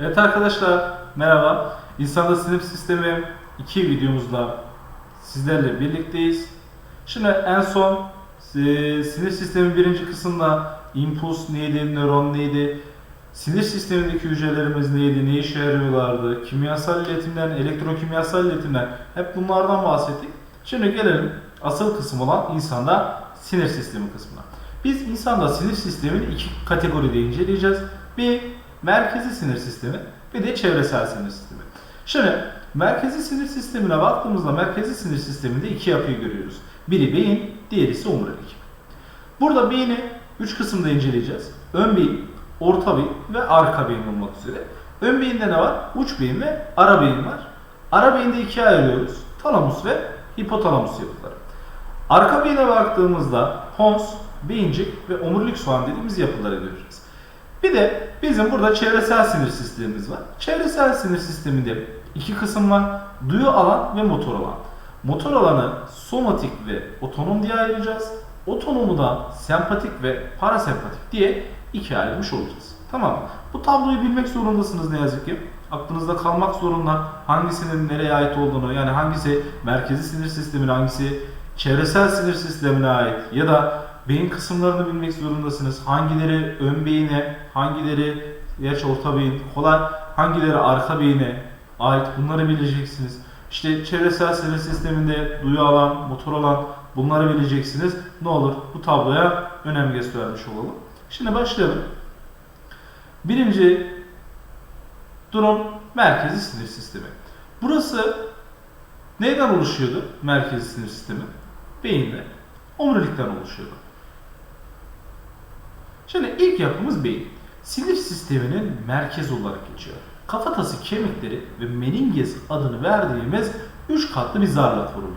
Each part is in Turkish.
Evet arkadaşlar merhaba. İnsanda sinir sistemi 2 videomuzda sizlerle birlikteyiz. Şimdi en son e, sinir sistemi birinci kısımda impuls neydi, nöron neydi, sinir sistemindeki hücrelerimiz neydi, ne işe yarıyorlardı, kimyasal iletimden, elektrokimyasal iletimden hep bunlardan bahsettik. Şimdi gelelim asıl kısım olan insanda sinir sistemi kısmına. Biz insanda sinir sistemini iki kategoride inceleyeceğiz. Bir merkezi sinir sistemi, bir de çevresel sinir sistemi. Şimdi merkezi sinir sistemine baktığımızda merkezi sinir sisteminde iki yapıyı görüyoruz. Biri beyin, diğeri ise omurilik. Burada beyni üç kısımda inceleyeceğiz. Ön beyin, orta beyin ve arka beyin olmak üzere. Ön beyinde ne var? Uç beyin ve ara beyin var. Ara beyinde ikiye ayırıyoruz. Talamus ve hipotalamus yapıları. Arka beyine baktığımızda pons, beyincik ve omurilik soğan dediğimiz yapıları göreceğiz. Bir de bizim burada çevresel sinir sistemimiz var. Çevresel sinir sisteminde iki kısım var. Duyu alan ve motor alan. Motor alanı somatik ve otonom diye ayıracağız. Otonomu da sempatik ve parasempatik diye ikiye ayırmış olacağız. Tamam? Bu tabloyu bilmek zorundasınız ne yazık ki. Aklınızda kalmak zorunda hangisinin nereye ait olduğunu yani hangisi merkezi sinir sistemine hangisi çevresel sinir sistemine ait ya da beyin kısımlarını bilmek zorundasınız. Hangileri ön beyine, hangileri yaş orta beyin, kolay, hangileri arka beyine ait bunları bileceksiniz. İşte çevresel sinir sisteminde duyu alan, motor alan bunları bileceksiniz. Ne olur bu tabloya önem göstermiş olalım. Şimdi başlayalım. Birinci durum merkezi sinir sistemi. Burası neyden oluşuyordu merkezi sinir sistemi? Beyinde. Omurilikten oluşuyordu. Şimdi ilk yapımız beyin. Sinir sisteminin merkez olarak geçiyor. Kafatası kemikleri ve meninges adını verdiğimiz üç katlı bir zarla kuruluyor.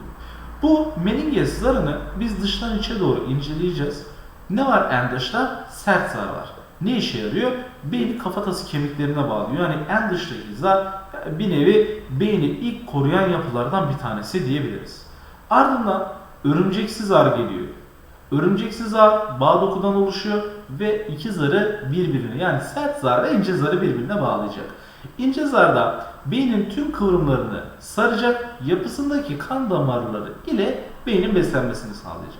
Bu meninges zarını biz dıştan içe doğru inceleyeceğiz. Ne var en dışta? Sert zar var. Ne işe yarıyor? Beyni kafatası kemiklerine bağlıyor. Yani en dıştaki zar bir nevi beyni ilk koruyan yapılardan bir tanesi diyebiliriz. Ardından örümceksiz zar geliyor. Örümceksiz zar bağ dokudan oluşuyor ve iki zarı birbirine yani sert zar ve ince zarı birbirine bağlayacak. İnce zarda beynin tüm kıvrımlarını saracak, yapısındaki kan damarları ile beynin beslenmesini sağlayacak.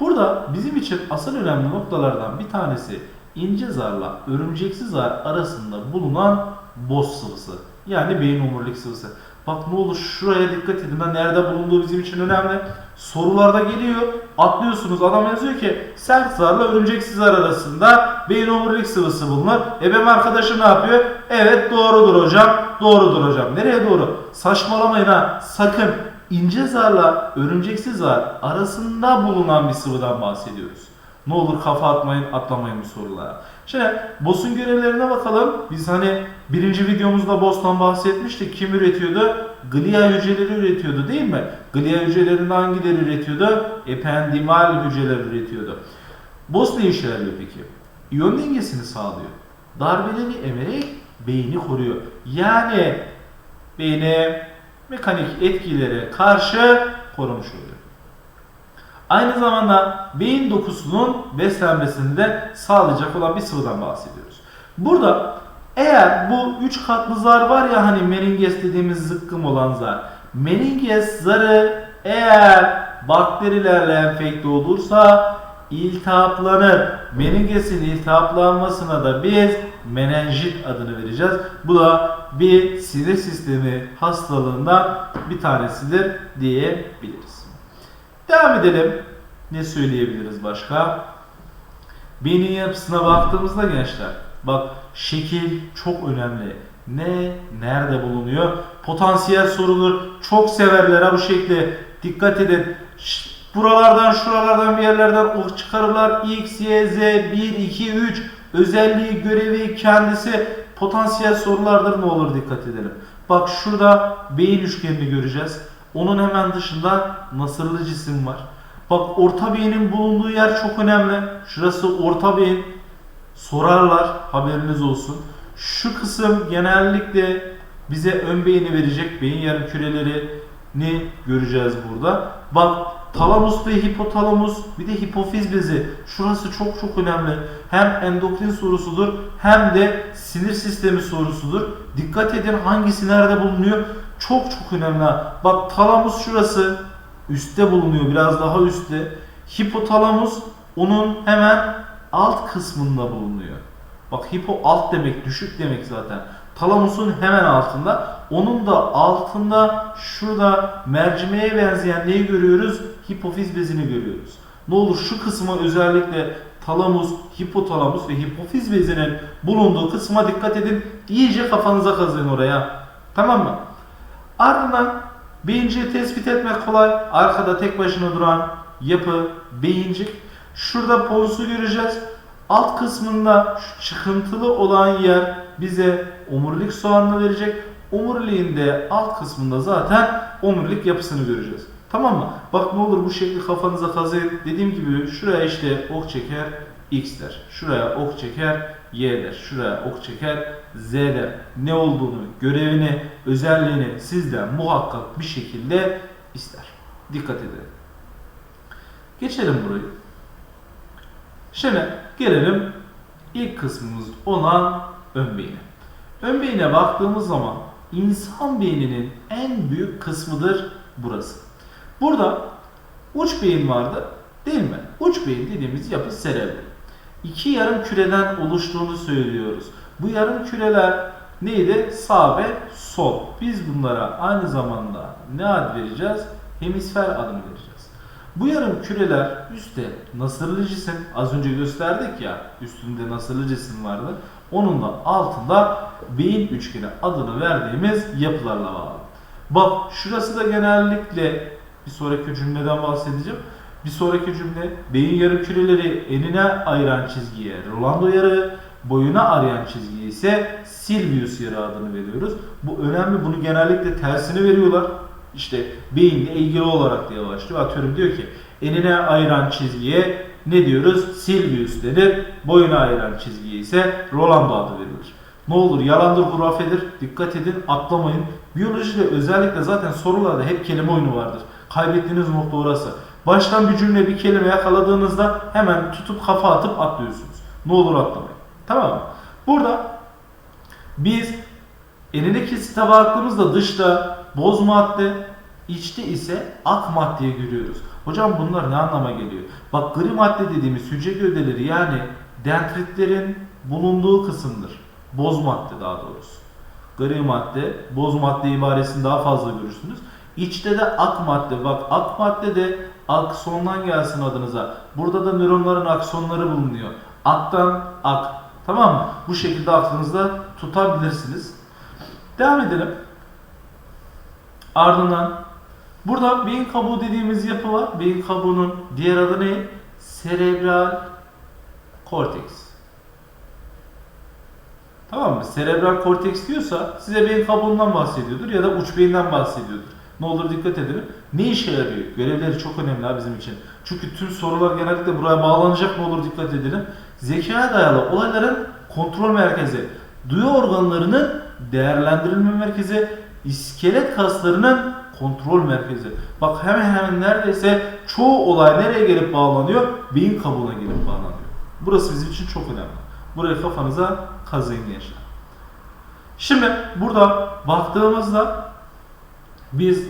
Burada bizim için asıl önemli noktalardan bir tanesi ince zarla örümceksiz zar arasında bulunan boz sıvısı. Yani beyin omurilik sıvısı. Bak ne olur şuraya dikkat edin. Ha, nerede bulunduğu bizim için önemli. Sorularda geliyor. Atlıyorsunuz. Adam yazıyor ki sert zarla örümceksiz zar arasında beyin omurilik sıvısı bulunur. E benim arkadaşım ne yapıyor? Evet doğrudur hocam. Doğrudur hocam. Nereye doğru? Saçmalamayın ha. Sakın ince zarla örümceksiz zar arasında bulunan bir sıvıdan bahsediyoruz. Ne olur kafa atmayın, atlamayın bu sorulara. Şimdi BOS'un görevlerine bakalım. Biz hani birinci videomuzda BOS'tan bahsetmiştik. Kim üretiyordu? Glia hücreleri üretiyordu değil mi? Glia hücrelerinde hangileri üretiyordu? Ependimal hücreler üretiyordu. BOS ne işe yarıyor peki? İyon dengesini sağlıyor. Darbeleri emerek beyni koruyor. Yani beyni mekanik etkilere karşı korumuş oluyor. Aynı zamanda beyin dokusunun beslenmesini de sağlayacak olan bir sıvıdan bahsediyoruz. Burada eğer bu üç katlı zar var ya hani meninges dediğimiz zıkkım olan zar. Meninges zarı eğer bakterilerle enfekte olursa iltihaplanır. Meningesin iltihaplanmasına da biz menenjit adını vereceğiz. Bu da bir sinir sistemi hastalığından bir tanesidir diyebiliriz. Devam edelim. Ne söyleyebiliriz başka? Beynin yapısına baktığımızda gençler, bak şekil çok önemli. Ne, nerede bulunuyor? Potansiyel sorulur. Çok severler ha bu şekli. Dikkat edin. Buralardan, şuralardan bir yerlerden ok çıkarırlar. X, Y, Z, 1, 2, 3. Özelliği, görevi, kendisi potansiyel sorulardır. Ne olur dikkat edelim. Bak şurada beyin üçgenini göreceğiz. Onun hemen dışında nasırlı cisim var. Bak orta beynin bulunduğu yer çok önemli. Şurası orta beyin. Sorarlar haberiniz olsun. Şu kısım genellikle bize ön beyni verecek. Beyin yarım kürelerini göreceğiz burada. Bak talamus ve hipotalamus bir de hipofiz bezi. Şurası çok çok önemli. Hem endokrin sorusudur hem de sinir sistemi sorusudur. Dikkat edin hangisi nerede bulunuyor? Çok çok önemli. Bak talamus şurası üstte bulunuyor biraz daha üstte. Hipotalamus onun hemen alt kısmında bulunuyor. Bak hipo alt demek düşük demek zaten. Talamusun hemen altında. Onun da altında şurada mercimeğe benzeyen neyi görüyoruz? Hipofiz bezini görüyoruz. Ne olur şu kısmı özellikle talamus, hipotalamus ve hipofiz bezinin bulunduğu kısma dikkat edin. İyice kafanıza kazıyın oraya. Tamam mı? Ardından beyinciği tespit etmek kolay. Arkada tek başına duran yapı beyincik. Şurada ponsu göreceğiz. Alt kısmında şu çıkıntılı olan yer bize omurilik soğanını verecek. Omuriliğin de alt kısmında zaten omurilik yapısını göreceğiz. Tamam mı? Bak ne olur bu şekli kafanıza kazıyın. Dediğim gibi şuraya işte ok çeker X der. Şuraya ok çeker Y der. Şuraya ok çeker Z der. Ne olduğunu, görevini, özelliğini sizden muhakkak bir şekilde ister. Dikkat edelim. Geçelim burayı. Şimdi gelelim ilk kısmımız olan ön beyine. Ön beyine baktığımız zaman insan beyninin en büyük kısmıdır burası. Burada uç beyin vardı değil mi? Uç beyin dediğimiz yapı serebral. İki yarım küreden oluştuğunu söylüyoruz. Bu yarım küreler neydi? Sağ ve sol. Biz bunlara aynı zamanda ne ad vereceğiz? Hemisfer adını vereceğiz. Bu yarım küreler üstte nasırlı cisim az önce gösterdik ya üstünde nasırlı cisim vardı. Onun da altında beyin üçgeni adını verdiğimiz yapılarla bağlı. Bak şurası da genellikle bir sonraki cümleden bahsedeceğim. Bir sonraki cümle beyin yarı küreleri enine ayıran çizgiye Rolando yarı, boyuna arayan çizgiye ise Silvius yarı adını veriyoruz. Bu önemli. Bunu genellikle tersini veriyorlar. İşte beyinle ilgili olarak diye başlıyor. Atıyorum diyor ki enine ayıran çizgiye ne diyoruz? Silvius denir. Boyuna ayıran çizgiye ise Rolando adı verilir. Ne olur yalandır hurafedir. Dikkat edin atlamayın. Biyolojide özellikle zaten sorularda hep kelime oyunu vardır. Kaybettiğiniz nokta orası. Baştan bir cümle bir kelime yakaladığınızda hemen tutup kafa atıp atlıyorsunuz. Ne olur atlamayın. Tamam mı? Burada biz enine kesite baktığımızda dışta boz madde, içte ise ak maddeyi görüyoruz. Hocam bunlar ne anlama geliyor? Bak gri madde dediğimiz hücre gövdeleri yani dendritlerin bulunduğu kısımdır. Boz madde daha doğrusu. Gri madde, boz madde ibaresini daha fazla görürsünüz. İçte de ak madde. Bak ak madde de aksondan gelsin adınıza. Burada da nöronların aksonları bulunuyor. Aktan ak. Tamam mı? Bu şekilde aklınızda tutabilirsiniz. Devam edelim. Ardından burada beyin kabuğu dediğimiz yapı var. Beyin kabuğunun diğer adı ne? Serebral korteks. Tamam mı? Serebral korteks diyorsa size beyin kabuğundan bahsediyordur ya da uç beyinden bahsediyordur. Ne olur dikkat edelim. Ne işe yarıyor? Görevleri çok önemli bizim için. Çünkü tüm sorular genellikle buraya bağlanacak ne olur dikkat edelim. Zekaya dayalı olayların kontrol merkezi, duyu organlarının değerlendirilme merkezi, iskelet kaslarının kontrol merkezi. Bak hemen hemen neredeyse çoğu olay nereye gelip bağlanıyor? Beyin kabuğuna gelip bağlanıyor. Burası bizim için çok önemli. Burayı kafanıza kazıyın gençler. Şimdi burada baktığımızda biz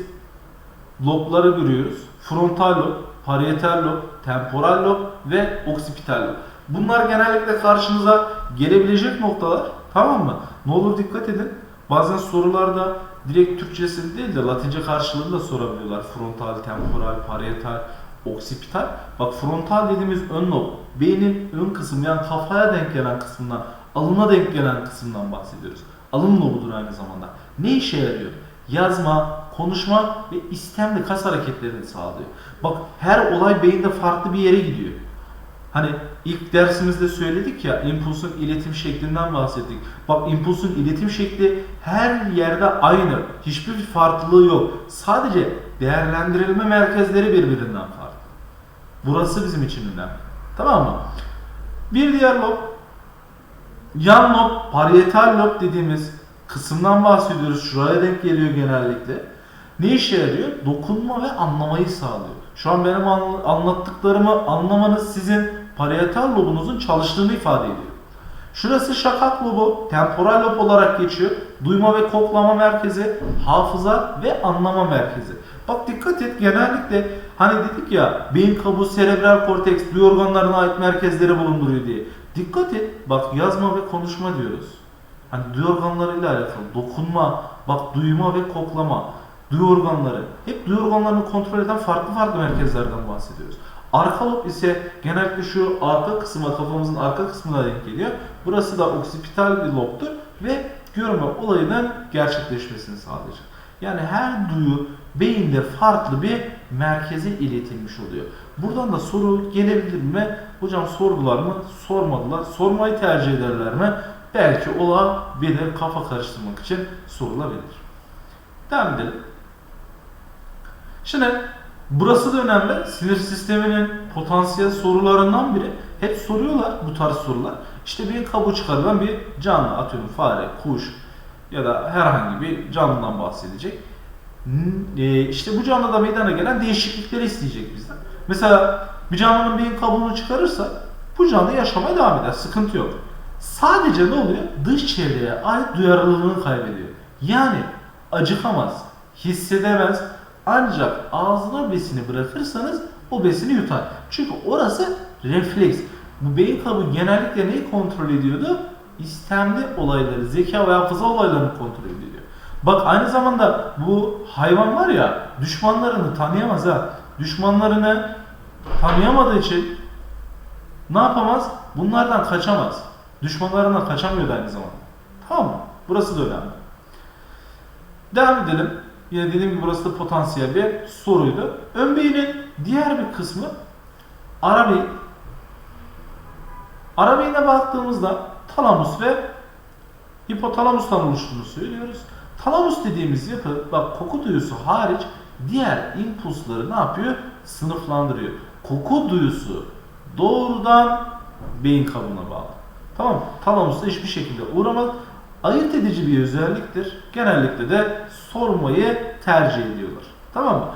lobları görüyoruz. Frontal lob, parietal lob, temporal lob ve oksipital lob. Bunlar genellikle karşınıza gelebilecek noktalar. Tamam mı? Ne olur dikkat edin. Bazen sorularda direkt Türkçesini değil de Latince karşılığını da sorabiliyorlar. Frontal, temporal, parietal, oksipital. Bak frontal dediğimiz ön lob, beynin ön kısmı yani kafaya denk gelen kısmından, alına denk gelen kısmından bahsediyoruz. Alın lobudur aynı zamanda. Ne işe yarıyor? Yazma, konuşma ve istemli kas hareketlerini sağlıyor. Bak her olay beyinde farklı bir yere gidiyor. Hani ilk dersimizde söyledik ya impulsun iletim şeklinden bahsettik. Bak impulsun iletim şekli her yerde aynı. Hiçbir farklılığı yok. Sadece değerlendirilme merkezleri birbirinden farklı. Burası bizim için önemli. Tamam mı? Bir diğer lob yan lob, parietal lob dediğimiz kısımdan bahsediyoruz. Şuraya denk geliyor genellikle. Ne işe yarıyor? Dokunma ve anlamayı sağlıyor. Şu an benim anla- anlattıklarımı anlamanız sizin parietal lobunuzun çalıştığını ifade ediyor. Şurası şakak lobu, temporal lob olarak geçiyor. Duyma ve koklama merkezi, hafıza ve anlama merkezi. Bak dikkat et genellikle hani dedik ya beyin kabuğu, serebral korteks, duyu organlarına ait merkezleri bulunduruyor diye. Dikkat et bak yazma ve konuşma diyoruz. Hani duyu organlarıyla alakalı dokunma, bak duyma ve koklama, duyu organları. Hep duyu organlarını kontrol eden farklı farklı merkezlerden bahsediyoruz. Arka lob ise genellikle şu arka kısma, kafamızın arka kısmına denk geliyor. Burası da oksipital bir lobdur ve görme olayının gerçekleşmesini sağlayacak. Yani her duyu beyinde farklı bir merkeze iletilmiş oluyor. Buradan da soru gelebilir mi? Hocam sordular mı? Sormadılar. Sormayı tercih ederler mi? Belki olabilir. Kafa karıştırmak için sorulabilir. Devam edelim. Şimdi burası da önemli. Sinir sisteminin potansiyel sorularından biri. Hep soruyorlar bu tarz sorular. İşte bir kabuğu çıkarılan bir canlı atıyorum fare, kuş ya da herhangi bir canlıdan bahsedecek. E, İşte bu canlıda meydana gelen değişiklikleri isteyecek bizden. Mesela bir canlının beyin kabuğunu çıkarırsa bu canlı yaşamaya devam eder. Sıkıntı yok. Sadece ne oluyor? Dış çevreye ait duyarlılığını kaybediyor. Yani acıkamaz, hissedemez. Ancak ağzına besini bırakırsanız o besini yutar. Çünkü orası refleks. Bu beyin kabuğu genellikle neyi kontrol ediyordu? İstemli olayları, zeka ve hafıza olaylarını kontrol ediyor. Bak aynı zamanda bu hayvan var ya düşmanlarını tanıyamaz ha. Düşmanlarını tanıyamadığı için ne yapamaz? Bunlardan kaçamaz. Düşmanlarından kaçamıyor aynı zamanda. Tamam mı? Burası da önemli. Devam edelim. Yine dediğim gibi burası da potansiyel bir soruydu. Ön beynin diğer bir kısmı ara beyin. Ara beyine baktığımızda talamus ve hipotalamustan oluştuğunu söylüyoruz. Talamus dediğimiz yapı bak koku duyusu hariç diğer impulsları ne yapıyor? Sınıflandırıyor. Koku duyusu doğrudan beyin kabuğuna bağlı. Tamam mı? Talamusa hiçbir şekilde uğramaz. Ayırt edici bir özelliktir. Genellikle de sormayı tercih ediyorlar. Tamam mı?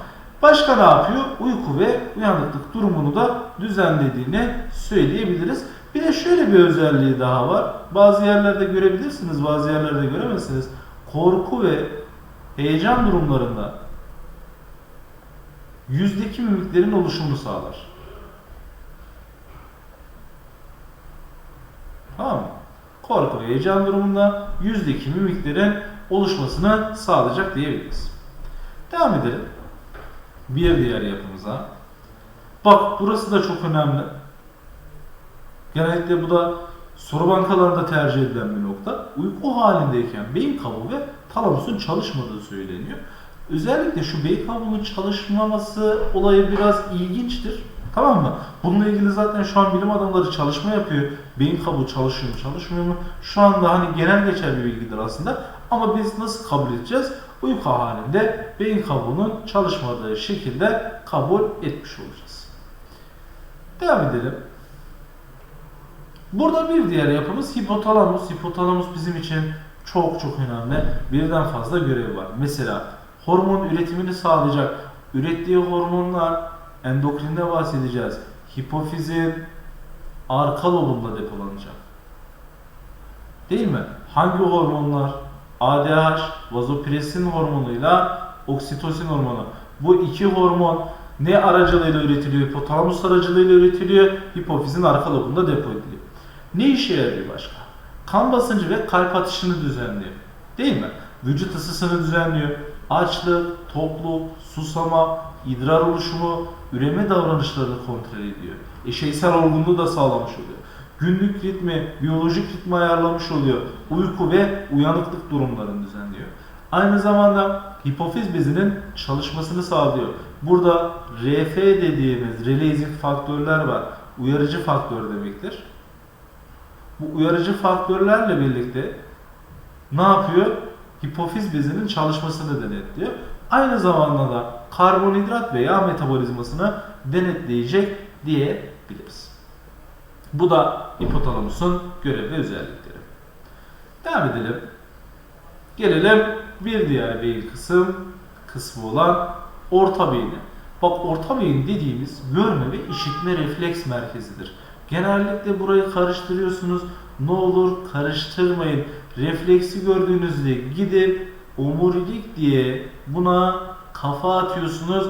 Başka ne yapıyor? Uyku ve uyanıklık durumunu da düzenlediğini söyleyebiliriz. Bir de şöyle bir özelliği daha var. Bazı yerlerde görebilirsiniz, bazı yerlerde göremezsiniz. Korku ve heyecan durumlarında yüzdeki mimiklerin oluşumunu sağlar. Tamam mı? Korku ve heyecan durumunda yüzdeki mimiklerin oluşmasını sağlayacak diyebiliriz. Devam edelim. Bir diğer yapımıza. Bak burası da çok önemli. Genellikle bu da soru bankalarında tercih edilen bir nokta. Uyku halindeyken beyin kabuğu ve talamusun çalışmadığı söyleniyor. Özellikle şu beyin kabuğunun çalışmaması olayı biraz ilginçtir. Tamam mı? Bununla ilgili zaten şu an bilim adamları çalışma yapıyor. Beyin kabuğu çalışıyor mu, çalışmıyor mu? Şu anda hani genel geçer bir bilgidir aslında. Ama biz nasıl kabul edeceğiz? Uyku halinde beyin kabuğunun çalışmadığı şekilde kabul etmiş olacağız. Devam edelim. Burada bir diğer yapımız hipotalamus. Hipotalamus bizim için çok çok önemli. Birden fazla görevi var. Mesela hormon üretimini sağlayacak. Ürettiği hormonlar endokrinde bahsedeceğiz. Hipofizin arka lobunda depolanacak. Değil mi? Hangi hormonlar? ADH, vazopresin hormonuyla oksitosin hormonu. Bu iki hormon ne aracılığıyla üretiliyor? Hipotalamus aracılığıyla üretiliyor. Hipofizin arka lobunda depo ediliyor. Ne işe yarıyor başka? Kan basıncı ve kalp atışını düzenliyor. Değil mi? Vücut ısısını düzenliyor. Açlık, tokluk, susama, idrar oluşumu, üreme davranışlarını kontrol ediyor. Eşeysel olgunluğu da sağlamış oluyor. Günlük ritmi, biyolojik ritmi ayarlamış oluyor. Uyku ve uyanıklık durumlarını düzenliyor. Aynı zamanda hipofiz bezinin çalışmasını sağlıyor. Burada RF dediğimiz releasing faktörler var. Uyarıcı faktör demektir. Bu uyarıcı faktörlerle birlikte ne yapıyor? Hipofiz bezinin çalışmasını denetliyor. Aynı zamanda da karbonhidrat ve yağ metabolizmasını denetleyecek diyebiliriz. Bu da hipotalamusun görev ve özellikleri. Devam edelim. Gelelim bir diğer beyin kısım kısmı olan orta beyni. Bak orta beyin dediğimiz görme ve işitme refleks merkezidir. Genellikle burayı karıştırıyorsunuz. Ne olur karıştırmayın. Refleksi gördüğünüzde gidip omurilik diye buna kafa atıyorsunuz.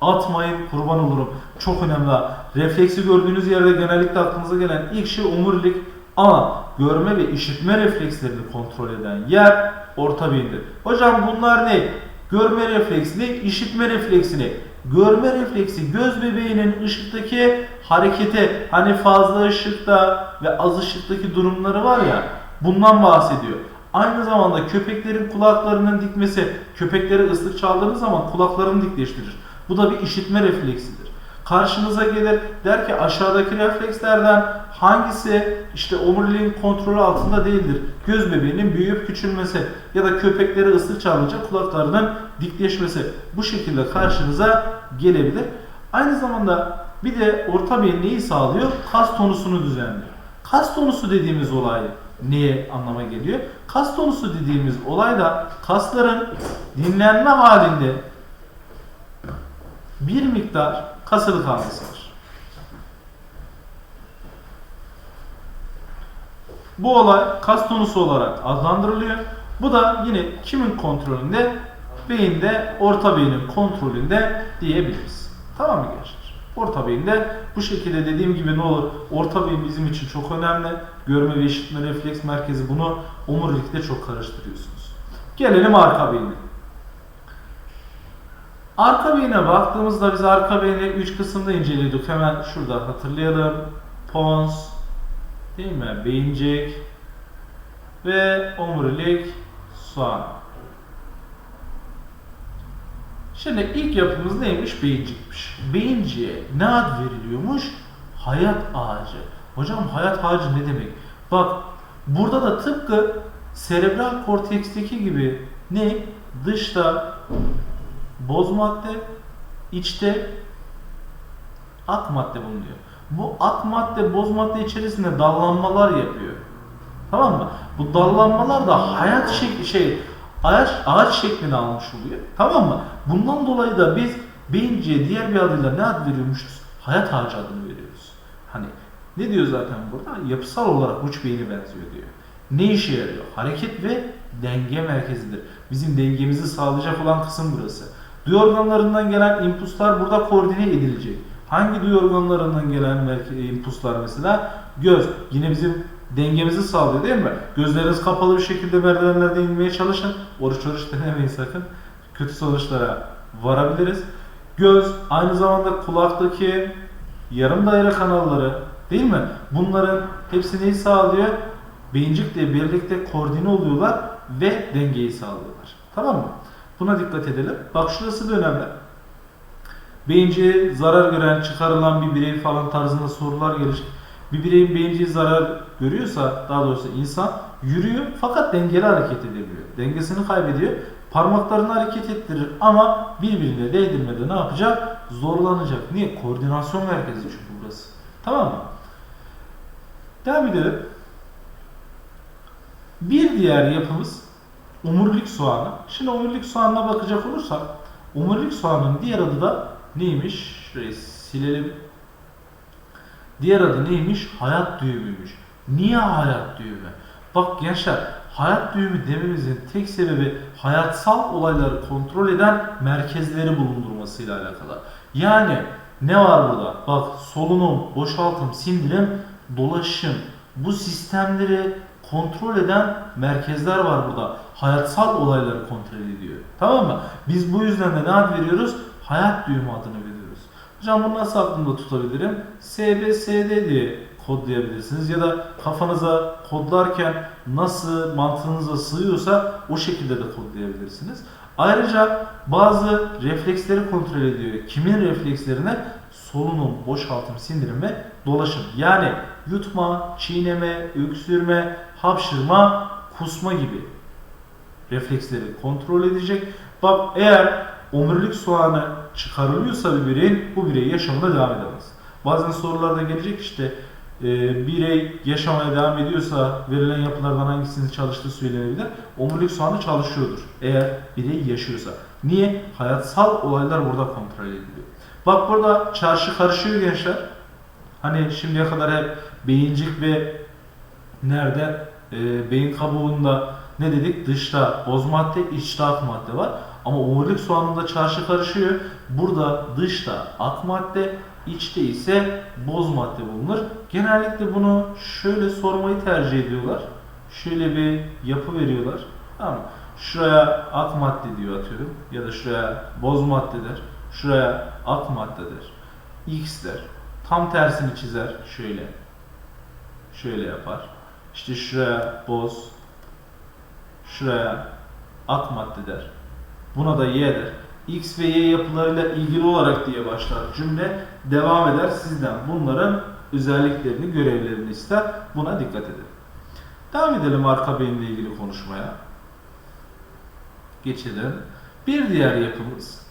Atmayın kurban olurum. Çok önemli. Refleksi gördüğünüz yerde genellikle aklınıza gelen ilk şey omurilik ama görme ve işitme reflekslerini kontrol eden yer orta beyindir. Hocam bunlar ne? Görme refleksi ne? İşitme refleksi ne? Görme refleksi göz bebeğinin ışıktaki harekete hani fazla ışıkta ve az ışıktaki durumları var ya bundan bahsediyor. Aynı zamanda köpeklerin kulaklarının dikmesi, köpekleri ıslık çaldığınız zaman kulaklarını dikleştirir. Bu da bir işitme refleksidir. Karşınıza gelir der ki aşağıdaki reflekslerden hangisi işte omuriliğin kontrolü altında değildir. Göz bebeğinin büyüyüp küçülmesi ya da köpekleri ıslık çalınca kulaklarının dikleşmesi bu şekilde karşınıza gelebilir. Aynı zamanda bir de orta beyin neyi sağlıyor? Kas tonusunu düzenliyor. Kas tonusu dediğimiz olay neye anlama geliyor? Kas tonusu dediğimiz olay da kasların dinlenme halinde bir miktar kasılı kalmasıdır. Bu olay kas tonusu olarak adlandırılıyor. Bu da yine kimin kontrolünde? Beyinde, orta beynin kontrolünde diyebiliriz. Tamam mı gençler? Orta beyinde bu şekilde dediğim gibi ne olur? Orta beyin bizim için çok önemli. Görme ve işitme refleks merkezi bunu omurilikte çok karıştırıyorsunuz. Gelelim arka beyine. Arka beyine baktığımızda biz arka beyni 3 kısımda inceliyorduk. Hemen şurada hatırlayalım. Pons, değil mi? Beyincik ve omurilik soğan. Şimdi ilk yapımız neymiş? Beyincikmiş. Beyinciğe ne ad veriliyormuş? Hayat ağacı. Hocam hayat ağacı ne demek? Bak burada da tıpkı serebral korteksteki gibi ne? Dışta boz madde, içte ak madde bulunuyor. Bu ak madde, boz madde içerisinde dallanmalar yapıyor. Tamam mı? Bu dallanmalar da hayat şekli şey ağaç, ağaç şeklini almış oluyor. Tamam mı? Bundan dolayı da biz beyinciye diğer bir adıyla ne ad veriyormuşuz? Hayat ağacı adını veriyoruz. Hani ne diyor zaten burada? Yapısal olarak uç beyni benziyor diyor. Ne işe yarıyor? Hareket ve denge merkezidir. Bizim dengemizi sağlayacak olan kısım burası. Duyu organlarından gelen impulslar burada koordine edilecek. Hangi duyu organlarından gelen merke- impulslar mesela? Göz. Yine bizim dengemizi sağlıyor değil mi? Gözleriniz kapalı bir şekilde merdivenlerden inmeye çalışın. Oruç oruç denemeyin sakın. Kötü sonuçlara varabiliriz. Göz aynı zamanda kulaktaki yarım daire kanalları değil mi? Bunların hepsi neyi sağlıyor? Beyincikle birlikte koordine oluyorlar ve dengeyi sağlıyorlar. Tamam mı? Buna dikkat edelim. Bak şurası da önemli. Beyinciye zarar gören, çıkarılan bir birey falan tarzında sorular gelir. Bir bireyin beyinciye zarar görüyorsa, daha doğrusu insan yürüyor fakat dengeli hareket edemiyor. Dengesini kaybediyor. Parmaklarını hareket ettirir ama birbirine değdirmede ne yapacak? Zorlanacak. Niye? Koordinasyon merkezi çünkü burası. Tamam mı? Devam edelim. Bir diğer yapımız omurilik soğanı. Şimdi omurilik soğanına bakacak olursak omurilik soğanının diğer adı da neymiş? Şurayı silelim. Diğer adı neymiş? Hayat düğümüymüş. Niye hayat düğümü? Bak gençler hayat düğümü dememizin tek sebebi hayatsal olayları kontrol eden merkezleri bulundurmasıyla alakalı. Yani ne var burada? Bak solunum, boşaltım, sindirim, dolaşım. Bu sistemleri kontrol eden merkezler var burada. Hayatsal olayları kontrol ediyor. Tamam mı? Biz bu yüzden de ne ad veriyoruz? Hayat düğümü adını veriyoruz. Hocam bunu nasıl aklımda tutabilirim? SBSD diye kodlayabilirsiniz ya da kafanıza kodlarken nasıl mantığınıza sığıyorsa o şekilde de kodlayabilirsiniz. Ayrıca bazı refleksleri kontrol ediyor. Kimin reflekslerine? Solunum, boşaltım, sindirim ve dolaşım. Yani yutma, çiğneme, öksürme, hapşırma, kusma gibi refleksleri kontrol edecek. Bak eğer omurilik soğanı çıkarılıyorsa bir bireyin bu birey yaşamına devam edemez. Bazen sorularda gelecek işte e, birey yaşamaya devam ediyorsa verilen yapılardan hangisinin çalıştığı söylenebilir. Omurilik soğanı çalışıyordur eğer birey yaşıyorsa. Niye? Hayatsal olaylar burada kontrol ediliyor. Bak burada çarşı karışıyor gençler. Hani şimdiye kadar hep beyincik ve nerede? Ee, beyin kabuğunda ne dedik? Dışta boz madde, içte ak madde var. Ama omurilik soğanında çarşı karışıyor. Burada dışta ak madde, içte ise boz madde bulunur. Genellikle bunu şöyle sormayı tercih ediyorlar. Şöyle bir yapı veriyorlar. Tamam mı? Şuraya ak madde diyor atıyorum. Ya da şuraya boz madde der. Şuraya ak madde der. X der. Tam tersini çizer. Şöyle. Şöyle yapar. İşte şuraya boz. Şuraya ak madde der. Buna da Y der. X ve Y yapılarıyla ilgili olarak diye başlar cümle. Devam eder sizden. Bunların özelliklerini, görevlerini ister. Buna dikkat edin. Devam edelim arka beyinle ilgili konuşmaya. Geçelim. Bir diğer yapımız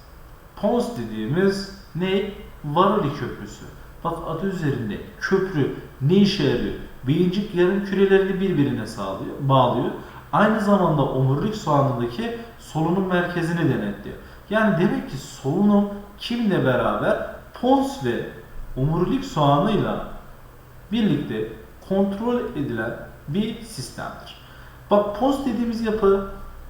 Pons dediğimiz ne? Varoli köprüsü. Bak adı üzerinde köprü ne işe yarıyor? Beyincik yarım kürelerini birbirine sağlıyor, bağlıyor. Aynı zamanda omurilik soğanındaki solunum merkezini denetliyor. Yani demek ki solunum kimle beraber? Pons ve omurilik soğanıyla birlikte kontrol edilen bir sistemdir. Bak pons dediğimiz yapı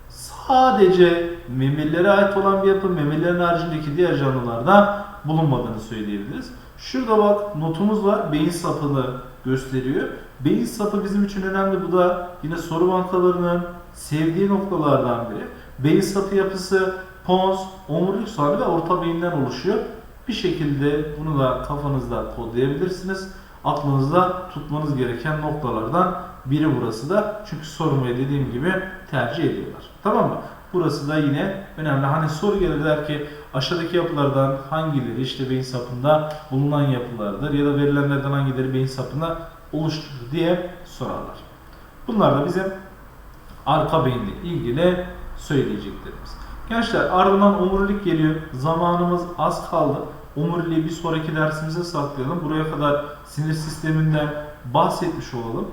sadece memelilere ait olan bir yapı, memelilerin haricindeki diğer canlılarda bulunmadığını söyleyebiliriz. Şurada bak notumuz var, beyin sapını gösteriyor. Beyin sapı bizim için önemli. Bu da yine soru bankalarının sevdiği noktalardan biri. Beyin sapı yapısı pons, omurilik soğanı ve orta beyinden oluşuyor. Bir şekilde bunu da kafanızda kodlayabilirsiniz. Aklınızda tutmanız gereken noktalardan biri burası da. Çünkü sormayı dediğim gibi tercih ediyorlar. Tamam mı? Burası da yine önemli. Hani soru gelir der ki aşağıdaki yapılardan hangileri işte beyin sapında bulunan yapılardır ya da verilenlerden hangileri beyin sapında oluşturur diye sorarlar. Bunlar da bizim arka beyinle ilgili söyleyeceklerimiz. Gençler ardından omurilik geliyor. Zamanımız az kaldı. Omuriliği bir sonraki dersimize saklayalım. Buraya kadar sinir sisteminden bahsetmiş olalım.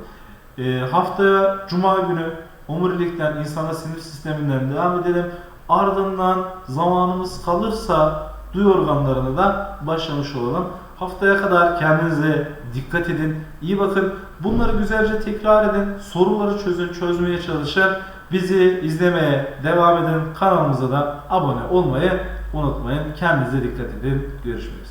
Ee, haftaya Cuma günü omurilikten, insana sinir sisteminden devam edelim. Ardından zamanımız kalırsa duyu organlarına da başlamış olalım. Haftaya kadar kendinize dikkat edin. İyi bakın. Bunları güzelce tekrar edin. Soruları çözün, çözmeye çalışın. Bizi izlemeye devam edin. Kanalımıza da abone olmayı unutmayın. Kendinize dikkat edin. Görüşmek üzere.